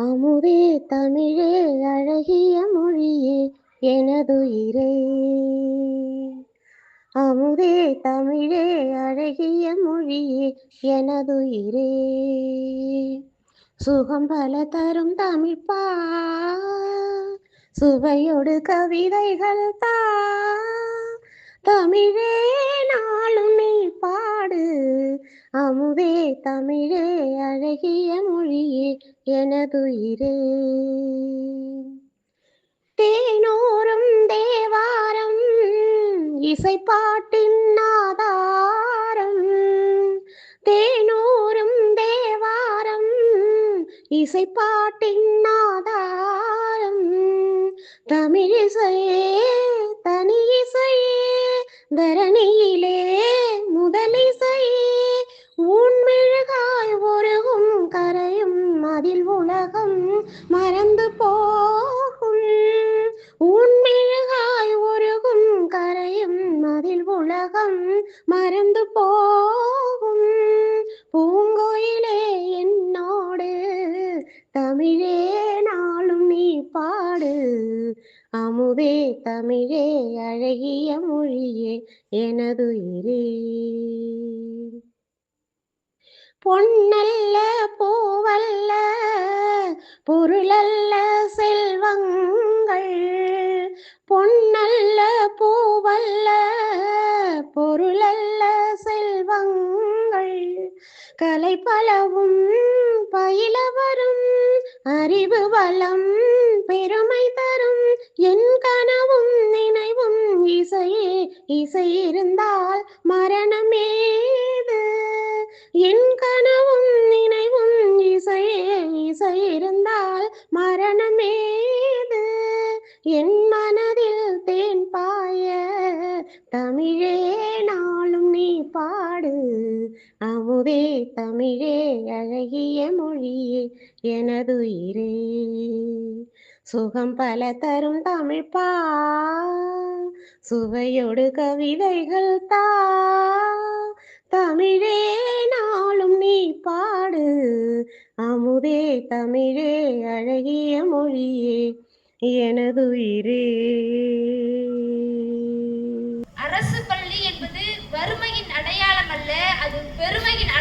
அமுதே தமிழே அழகிய மொழியே எனதுயிரே. அமுதே தமிழே அழகிய மொழியே எனதுயிரே. சுகம் பல தரும் தமிழ்ப்பா சுவையோடு கவிதைகள் தா. தமிழே நாளும் நீ பாடு. அமுதே தமிழே அழகிய மொழியே எனதுயிரே தேனோரும் தேவாரம் இசைப்பாட்டின் ஆதாரம். தேனோரும் தேவாரம் இசைப்பாட்டின் ஆதாரம். தமிழிசையே தனி இசையே தரணியிலே முதலிசை மறந்து போகும் உண்மெழுகாய் ஒருகும் கரையும் அதில் உலகம் மறந்து போகும். பூங்கோயிலே என்னோடு தமிழே நாளும் நீ பாடு. அமுதே தமிழே அழகிய மொழியே எனது எனதுயிரே பொன்னல்ல பூவல்ல பொருளல்ல செல்வங்கள் பொன்னல்ல பூவல்ல பொருளல்ல செல்வங்கள். கலை பலவும் பயில வரும் அறிவு வளம் பெருமை தரும். என் கனவும் நினைவும் இசையே இசை இருந்தால் மரணம் என் மனதில் தேன் பாய தமிழே நாளும் நீ பாடு. அமுதே தமிழே அழகிய மொழியே எனதுயிரே சுகம் பல தரும் தமிழ் பா. சுவையோடு கவிதைகள் தா. தமிழே நாளும் நீ பாடு. அமுதே தமிழே அழகிய மொழியே. எனதுயிரே. அரசு பள்ளி என்பது வறுமையின் அடையாளம் அல்ல அது பெருமையின்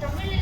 también